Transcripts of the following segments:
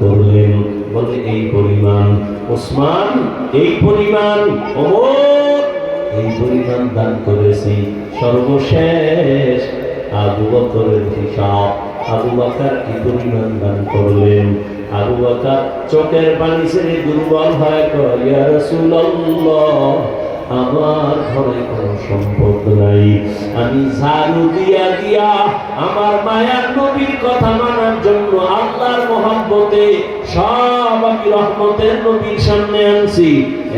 করলেন। বলে এই পরিমাণ, ওসমান, এই পরিমাণ, অমর, এই পরিমাণ দান করেছি। সর্বশেষ আবু বকরের হিসাব, আবু বকর কি পরিমাণ দান করলেন? আবু বকর চোখের পানি ছেড়ে দুর্বল হয় কয় রাসূলুল্লাহ আমার ঘরে কোনো সম্পদ নাই। আমি ঝাড়ু দিয়া দিয়া আমার মায়ার নবীর কথা মানার জন্য আল্লাহর মহব্বতে সব আমি রহমতের নবীর সামনে আনছি।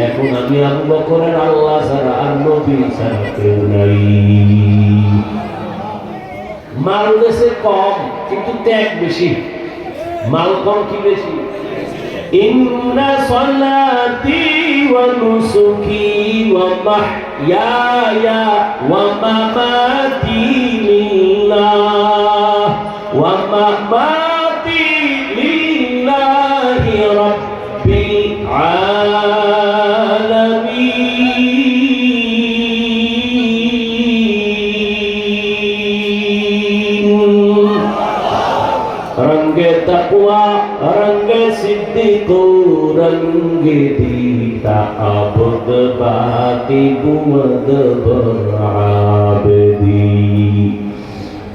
এখন আমি আবু বকরের আল্লাহ ছাড়া আর নবী ছাড়া কেউ নাই। মাল দেশে কম, কিন্তু ত্যাগ বেশি। মাল কম কি বেশি? إن صلاتي ونسكي ومحياي ومماتي لله ومماتي لله رب العالمين رنگ تقوى रंगे सिद्दीको रंगे दीता अबद बाती बुमद बराबदी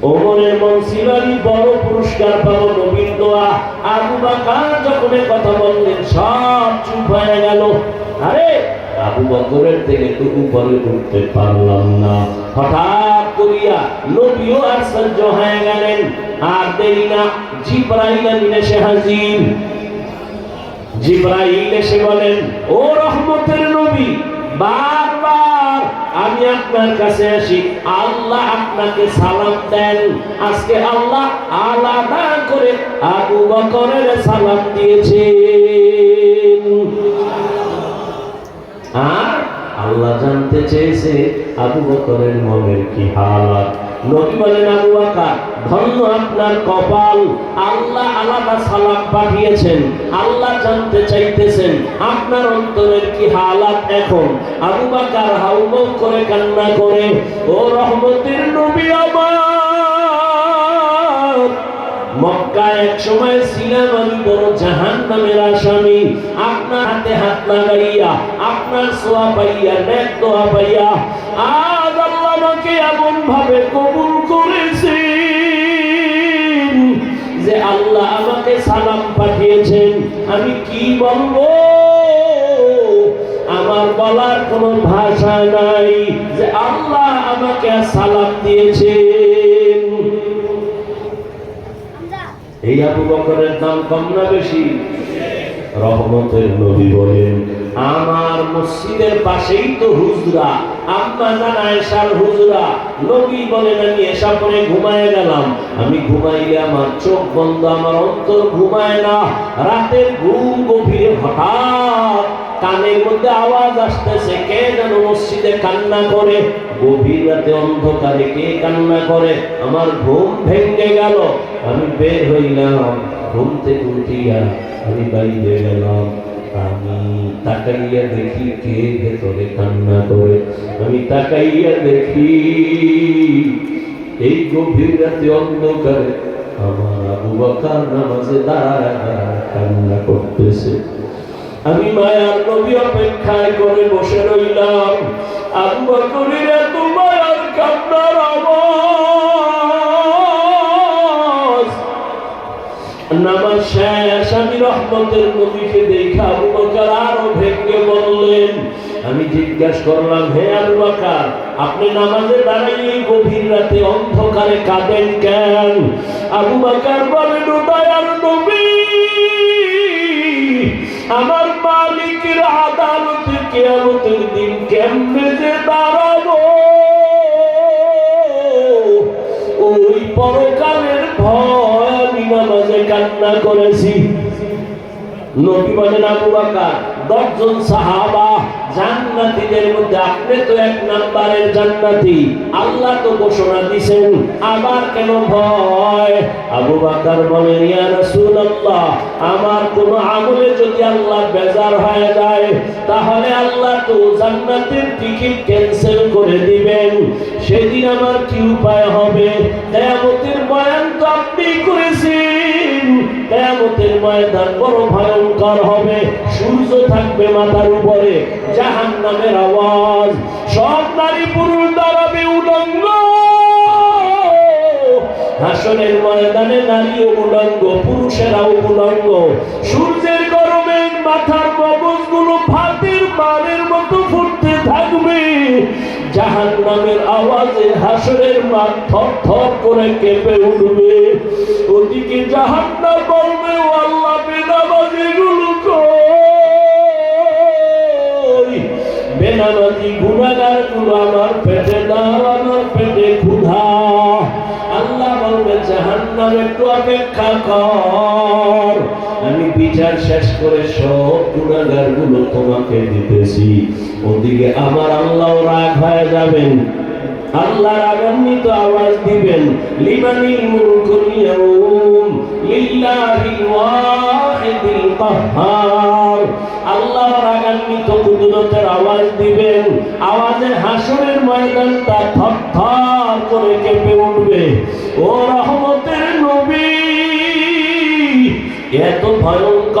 ওমরের মনসিবারি বড় পুরস্কার পাবো নবীর দোয়া আবু বাকার যখন এ কথা বললেন সব চুপ হয়ে গেল আরে আবু বকরের থেকে তো উপরে উঠতে পারলাম না হঠাৎ করিয়া নবীও আশ্চর্য হয়ে গেলেন আর দেরি না জিব্রাইল আমিন এসে হাজির জিব্রাইল এসে বলেন, ও রহমতের নবী, বারবার আমি আপনার কাছে আসি। আল্লাহ আপনাকে সালাম দেন। আজকে আল্লাহ আলাদা করে আবু বকরের সালাম দিয়েছেন। আর আল্লাহ জানতে চেয়েছে আবু বকরের মনের কি হালাত। নবী বলেন, আবু বকর ধন্য আপনার কপাল। আল্লাহ আলাদা সালাম পাঠিয়েছেন। আল্লাহ জানতে চাইতেছেন, আপনার অন্তরের কি হালাত এখন? আবু বকর হাউমাউ করে কান্না করে, ও রহমতের নবী আমার! মক্কায় এক সময় ছিলাম আমি বড় জাহান নামের আসামি, আপনার হাতে হাত লাগাইয়া, আপনার সোয়া পাইয়া নেক দোয়া পাইয়া, আজ আল্লাহ আমাকে এমন ভাবে কবুল যে আল্লাহ আমাকে সালাম পাঠিয়েছেন, আমি কি বলব? আমার বলার কোনো ভাষা নাই যে আল্লাহ আমাকে সালাম দিয়েছেন। এই আবু বকরের দাম কম না বেশি? রহমতের নবী বলেন, আমার মসজিদের পাশেই তো হুজরা। আমি আমার চোখ বন্ধ, আমার অন্তর ঘুমায় না। রাতের ঘুম গভীরে হঠাৎ কানের মধ্যে আওয়াজ আসতেছে, কে যেন মসজিদে কান্না করে। গভীর রাতে অন্ধকারে কে কান্না করে? আমার ঘুম ভেঙে গেল। আমি বের হইলাম, ঘুম থেকে উঠিয়া আমি বাইরে গেলাম। আমি তাকাইয়া দেখি কে ভেতরে কান্না করে। আমি তাকাইয়া দেখি এই গভীর রাতে অন্ধকারে আমার আবু বকর নামাজে দাঁড়ায় কান্না করতেছে। আমি মায়ার নবী অপেক্ষায় করে বসে রইলাম। আবু বকরের এত মায়ার কান্নার আওয়াজ রহমতের নবীকে দেখা আবু বকর আরও ভেঙে বললেন, আমি জিজ্ঞাসা করলাম, হে আবু বকর, আপনি নামাজে দাঁড়াইয়ে গভীর রাতে অন্ধকারে কাঁদেন কেন? আবু বকর বলেন দয়ার নবী, আমার মালিকের আদালতে কেয়ামতের দিন কেমনে যে দাঁড়াবো? ওই পরকালের ভয় আমি নামাজে কান্না করেছি। নবী বলেন, আবু বাকার, দশজন সাহাবা জান্নাতীদের মধ্যে আপনি তো এক নাম্বারের জান্নাতি। আল্লাহ তো ঘোষণা দিছেন, আবার কেন ভয়? আবু বাকার বলেন, ইয়া রাসূলুল্লাহ, আমার কোন আমলে যদি আল্লাহ বেজার হয়ে যায়, তাহলে আল্লাহ তো জান্নাতের টিকিট ক্যান্সেল করে দিবেন। সেদিন আমার কি উপায় হবে? ময়দান বড় ভয়ঙ্কর হবে। সূর্য থাকবে মাথার উপরে জাহান নামের আওয়াজ। সব নারী পুরুষ দাঁড়াবে উলঙ্গ হাসনের ময়দানে নারী উলঙ্গ পুরুষেরাও উলঙ্গ সূর্যের গরমে মাথার মগজগুলো ভাতের মানের মতো ফুটতে থাকবে। জাহান নামের আওয়াজে হাসনের মাঠ থর থর করে কেঁপে উঠবে। ওদিকে জাহান নাম বলবে ও আল্লাহ বেনামাজি গুলো বেনামাজি গুণাগারগুলো আমার পেটে দাও, আমার পেটে ক্ষুধা। আল্লাহ বলবে, জাহান্নাম একটু অপেক্ষা কর। বিচার শেষ করে সব গুণাগারগুলো তোমাকে দিতেছি। ওদিকে আমার আল্লাহ রাগ হয়ে যাবেন। আল্লাহ রাগান্বিত আওয়াজ দিবেন লিমানিল মুলকুল ইয়াউম লিল্লাহিল ওয়াহিদিল কাহ্হার আল্লাহ রাগান্বিত কুদরতের আওয়াজ দিবেন, আওয়াজে হাসরের ময়দানটা থরথর করে কেঁপে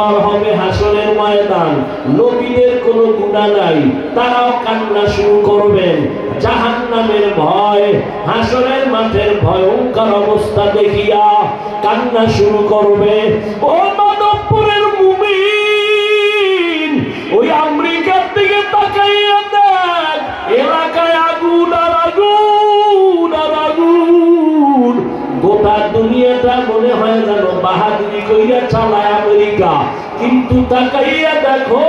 ভয়ঙ্কর হবে হাসনের ময়দান। নবীদের কোনো গুণা নাই। তারাও কান্না শুরু করবেন। জাহান নামের ভয় হাসনের মাঠের ভয়ঙ্কর অবস্থা দেখিয়া কান্না শুরু করবে। ও কইরা চালায় আমেরিকা কিন্তু তাকাইয়া দেখো,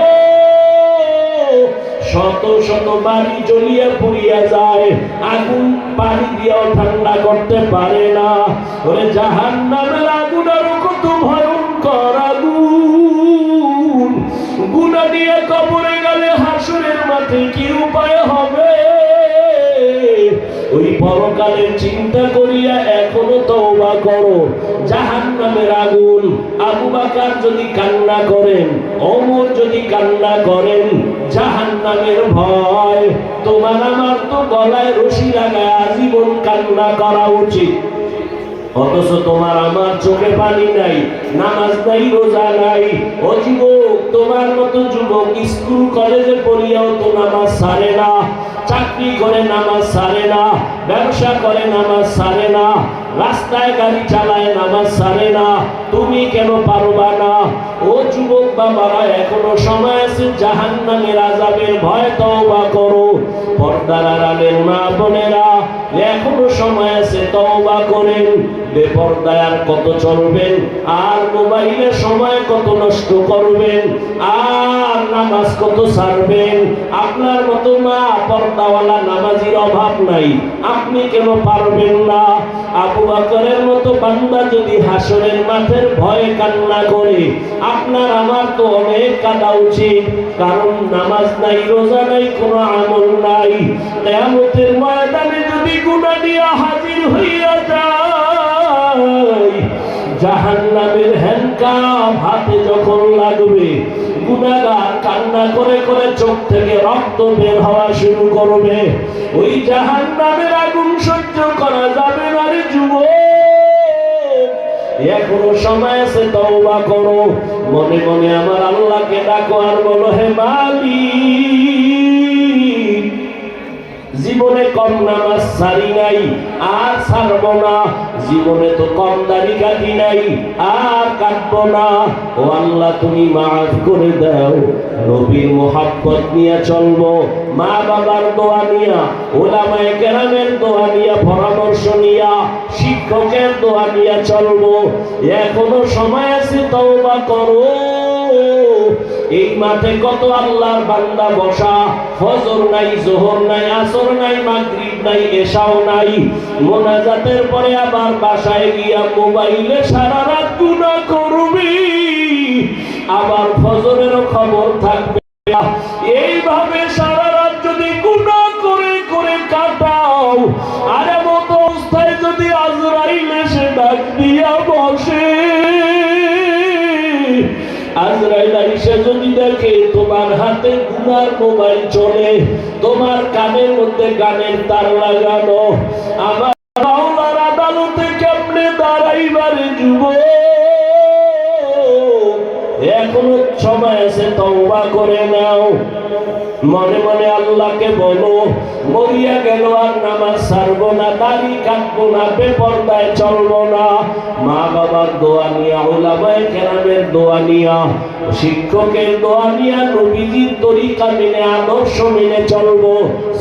শত শত বাড়ি জ্বলিয়া পুড়িয়া যায়। আগুন পানি দিয়েও ঠান্ডা করতে পারে না। ওরে জাহান নামের আগুন আরও কত ভয়ঙ্কর আগুন। গুণা নিয়ে কবরে গেলে হাসুরের মাঠে কি উপায় হবে? ওই পরকালের তওবা করো। জাহান নামের আগুন। আবু বাকার যদি কান্না করেন, ওমর যদি কান্না করেন জাহান নামের ভয়। তোমার আমার তো গলায় রশি লাগায় আজীবন কান্না করা উচিত। অথচ তোমার আমার চোখে পানি নাই, নামাজ নাই, রোজা নাই। ও যুবক, তোমার মতো যুবক স্কুল, কলেজে পড়িয়াও তো নামাজ সারে না। চাকরি করে নামাজ সারে না। ব্যবসা করে নামাজ সারে না। রাস্তায় গাড়ি চালায় নামাজ সারে না। তুমি কেন পারবা না? ও যুবক বাবারা এখনও সময় আছে জাহান নামের আজাবের ভয় তওবা করো। পর্দার আড়ালের মা বোনেরা এখনও সময় আছে, তওবা করেন। বেপর্দায় কত চলবেন? আর মোবাইলে সময় কত নষ্ট করবেন? আর নামাজ কত ছাড়বেন? আপনার মতো মা পর্দাওয়ালা নামাজির অভাব নাই। আপনি কেন পারবেন না? আবু বকরের মতো বান্দা যদি হাসরের মাঠের ভয়ে কান্না করে, আপনার আমার তো অনেক কাঁদা উচিত। কারণ নামাজ নাই, রোজা নাই, কোনো আমল নাই। কেয়ামতের ময়দানে যদি গুণা নিয়ে হাজির হইয়া যায়। জাহান্নামের হ্যান্ডকাম হাতে যখন লাগবে গুনাগার কান্না করে করে চোখ থেকে রক্ত বের হওয়া শুরু করবে। ওই জাহান্নামের আগুন সহ্য করা যাবে না রে যুবক। এখনও সময় আছে, তওবা করো। মনে মনে আমার আল্লাহকে ডাকো আর বলো, হে মালিক জীবনে কম নামাজ সারি নাই, আর ছাড়ব না। জীবনে তো কম দাড়ি কাটি নাই, আর কাটব না। ও আল্লাহ, তুমি মাফ করে দাও। নবীর মোহাব্বত নিয়ে চলবো। মা বাবার দোয়া নিয়া, ওলামায়ে কেরামের দোয়া নিয়া, পরামর্শ নিয়া, শিক্ষকের দোয়া নিয়া চলবো। এখনও সময় আছে, তওবা করো। এই মাঠে কত আল্লাহর বান্দা বসা? ফজর নাই, জোহর নাই, আসর নাই, মাগরিব নাই, এশাও নাই। মোনাজাতের পরে আবার বাসায় গিয়া মোবাইলে সারা রাত গুনাহ করবি। আবার ফজরেরও খবর থাকবে। না। আজরাইল আইসা যদি দেখে তোমার হাতে গুনার মোবাইল চলে, তোমার কানের মধ্যে গানের তার লাগানো, আমার মাওলার আদালতে কেমনে দাঁড়াইবারে যুব? এখনও সময় আছে, তওবা করে নাও। মনে মনে আল্লাহকে বলো মরিয়া গেল, আর নামাজ ছাড়বো না, দাড়ি কাটবো না, বেপরদায় চলবো না। মা বাবার দোয়া নিয়া ওলামায় কেরামের দোয়া নিয়া, শিক্ষকের দোয়া নিয়া, নবীজির তরিকা মেনে, আদর্শ মেনে চলবো,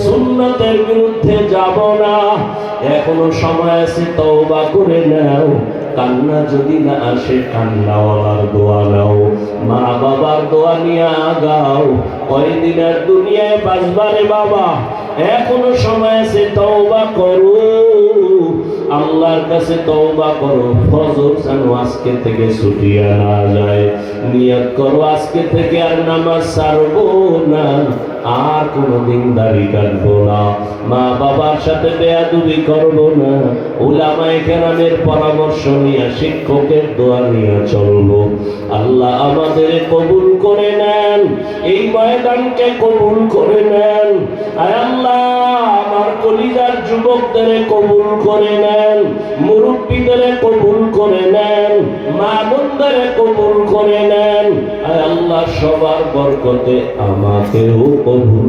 সুন্নতের বিরুদ্ধে যাব না। এখনও সময় আছে, তওবা করে নাও। কান্না যদি না আসে, কান্নাওয়ালার দোয়া নাও। মা বাবার দোয়া নিয়ে আগাও। কয়দিনের দুনিয়ায় বাঁচবারে বাবা? এখনও সময় আছে, তওবা করো। আল্লাহর কাছে তওবা করো। ফজর যেন আজকে থেকে ছুটিয়া না যায়। নিয়ত করো, আজকে থেকে আর নামাজ ছাড়বো না। আর কোনোদিন দাড়ি কাটবো না। মা বাবার সাথে বেয়াদুবি করব না। উলামায়ে কেরামের পরামর্শ নিয়ে, শিক্ষকের দোয়া নিয়ে চলবো। আল্লাহ আমাদের কবুল করে নেন, এই ময়দানকে কবুল করে নেন। আল্লাহ, আমার কলিজার যুবকদের কবুল করে নেন, মুরব্বীদের কবুল করে নেন, মা বোনদের কবুল করে নেন। আল্লাহ, সবার বরকতে আমাকেও কবুল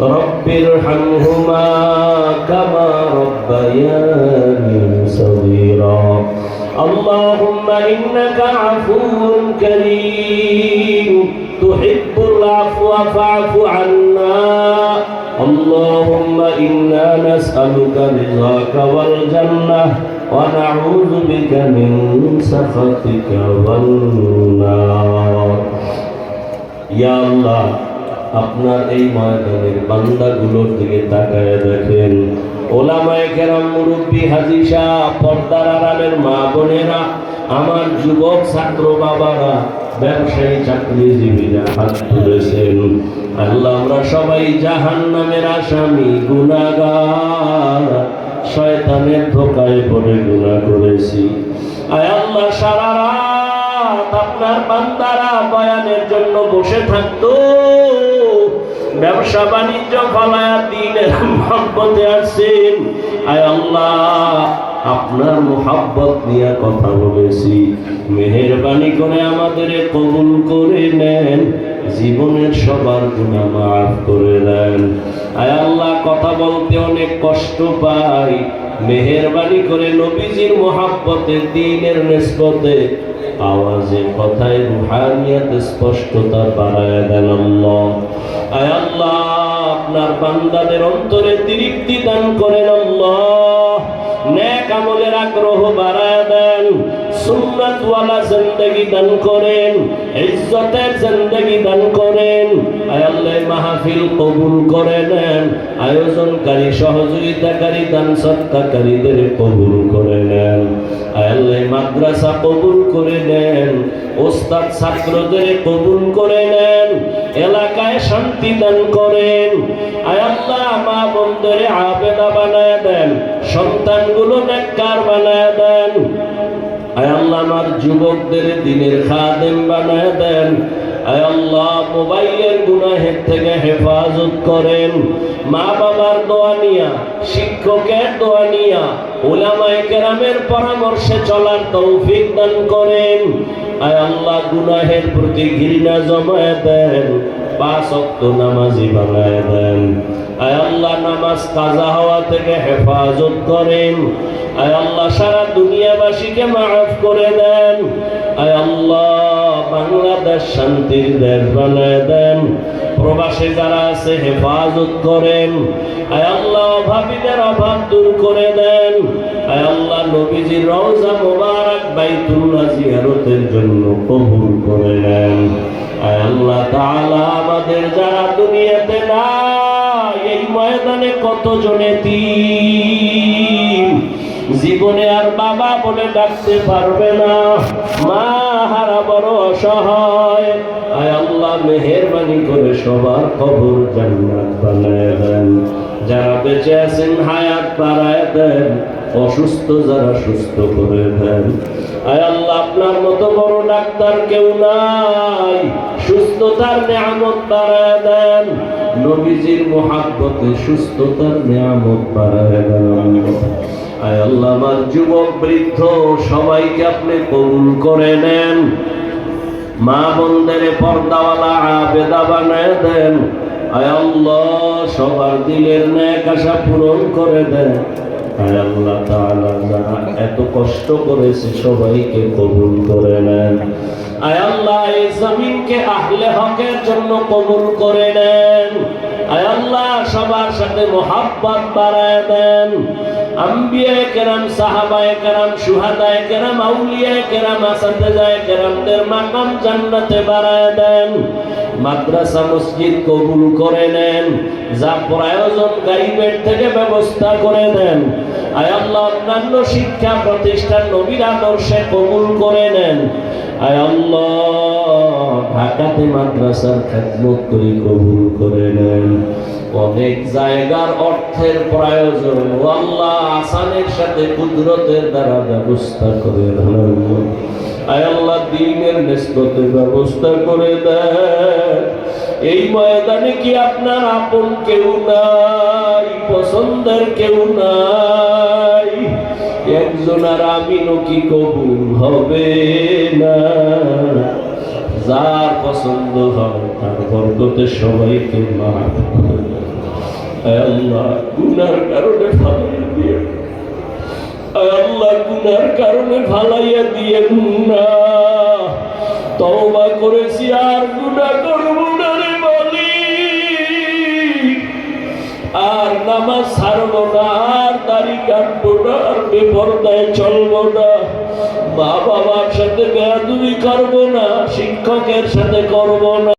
رب ارحمهما كما ربياني صغيرا. اللهم إنك عفو كريم. تحب العفو فاعف عنا. اللهم إنا نسألك رضاك والجنة ونعوذ بك من سخطك والنار. يا الله আপনার এই ময়দানের বান্দাগুলোর দিকে তাকায় দেখেন। ওলামায়ে কেরাম, মুরব্বী হাজি শাহ পর্দার আড়ালের মা বোনেরা, আমার যুবক ছাত্র বাবারা, ব্যবসায়ী চাকরিজীবীরা হাত তুলেছেন। আল্লাহ, আমরা সবাই জাহান নামের আসামি গুনাগার শয়তানের ধোকায় পড়ে গুনাহ করেছি। আয় আল্লাহ, সারা রাত আপনার বান্দারা বয়ানের জন্য বসে থাকতো। ব্যবসা বাণিজ্য ফলায়া দিনের মহব্বতে আসছেন। আয় আল্লাহ, আপনার মোহাব্বত নিয়ে কথা বলেছি। মেহেরবানি করে আমাদের কবুল করে নেন। জীবনের সবার গুণা মাফ করে দেন। আয় আল্লাহ, কথা বলতে অনেক কষ্ট পাই। মেহেরবানি করে নবীজির মোহাব্বতে, দিনের নিসবতে আওয়াজে, কথায়, রুহানিয়াত স্পষ্টতা বাড়ায় দেন আল্লাহ। আয় আল্লাহ, আপনার বান্দাদের অন্তরে তৃপ্তি দান করেন আল্লাহ। নেক আমলের আগ্রহ বাড়ায় দেন। সুন্নাত ওয়ালা জিন্দেগি দান করেন, ইজ্জতের জিন্দেগি দান করেন। আল্লাহ মাহফিল কবুল করে নেন। আয়োজনকারী, সহযোগিতাকারী, দান সত্তাকারীদের কবুল করে নেন। আল্লাহ মাদ্রাসা কবুল করে নেন। ওস্তাদ ছাত্রদের কবুল করে নেন। এলাকায় শান্তি দান করেন। আয় আল্লাহ, মা বন্ধরে আবেদা বানায় দেন। সন্তানগুলো নেককার বানায় দেন। আল্লাহ, আমার যুবকদের দিনের খাদেম বানায় দেন। আল্লাহ, মোবাইলের গুনাহের থেকে হেফাজত করেন। মা বাবার দোয়া নিয়া, শিক্ষকের দোয়া নিয়া, ওলামায়ে কেরামের পরামর্শে চলার তৌফিক দান করেন। আয় আল্লাহ, গুনাহের প্রতি ঘৃণা জমায় দেন। পাঁচ অক্ত নামাজি বানায় দেন। আয় নামাজ কাজা হওয়া থেকে হেফাজত করেন। আয় আল্লাহ, সারা দুনিয়াবাসীকে মাফ করে দেন। আয় আল্লাহ, বাংলাদেশ শান্তির দেশ বানায় দেন। প্রবাসে যারা আছে, হেফাজত করেন। আয় আল্লাহ, অভাবীদের অভাব দূর করে দেন। আয় আল্লাহ, নবীজির রওজা মোবারক বাইতুল্লাহ জিয়ারতের জন্য কবুল করে আয় আল্লাহ তাআলা আমাদের যারা দুনিয়াতে না এই ময়দানে কত জনে জীবনে আর বাবা বলে ডাকতে পারবে না। মা সমস্যা হয় আয় আল্লাহ, মেহেরবানি করে সবার কবর জান্নাত বানায় দেন। যারা বেঁচে আছেন, হায়াত বাড়ায় দেন। অসুস্থ যারা সুস্থ করে দেন আয় আল্লাহ, আপনার মতো বড় ডাক্তার কেউ নাই। সুস্থতার নিয়ামত বাড়ায় দেন। নবীজির মহাব্বতে সুস্থতার নিয়ামত বাড়ায় দেন। আয় আল্লাহ, আমার যুবক, বৃদ্ধ, সবাইকে আপনি কবুল করে নেন। মা বোনদের পর্দাওয়ালা, আবেদা বানায় দেন। আয় আল্লাহ, সবার দিলের ন্যাক আশা পূরণ করে দেন। এত কষ্ট করেছে সবাইকে কবুল করে নেন। আয় আল্লাহ, এই জমিনকে আহলে হকের জন্য কবুল করে নেন। আয় আল্লাহ, সবার সাথে মোহাব্বত বাড়ায় দেন। আম্বিয়া কেরাম সুহাদায়ে আউলিয়ায়ে কেরাম দেন। মাদ্রাসা, মসজিদ কবুল করে নেন। যা প্রয়োজন গাইবের থেকে ব্যবস্থা করে দেন। আয় আল্লাহ, অন্যান্য শিক্ষা প্রতিষ্ঠান নবীর আদর্শে কবুল করে নেন। আয় আল্লাহ, ঢাকাতে মাদ্রাসার খেদমত করি, কবুল করে নেন। অনেক জায়গার অর্থের প্রয়োজন। আল্লাহ, আসানের সাথে কুদরতের দ্বারা ব্যবস্থা করে দেন আয় আল্লাহ, দিনের নিসবতে ব্যবস্থা করে দেন। এই ময়দানে কি আপনার আপন কেউ নাই? পছন্দের কেউ নাই? একজন আর আমিনও কি কবুল হবে না? যার পছন্দ হয় তার বর্গতে সবাইকে মাফ আল্লাহ, গুনার কারণে ফালাইয়া দিয়ে আল্লাহ, গুনার কারণে ফালাইয়া দিয়ে না। তওবা করেছি আর গুনাহ করব নামাজ ছাড়ব না আর দাড়ি কাটবো না বেপরদায় চলবো না। মা বাবার সাথে বেয়াদুবি করব না, শিক্ষকের সাথে করব না।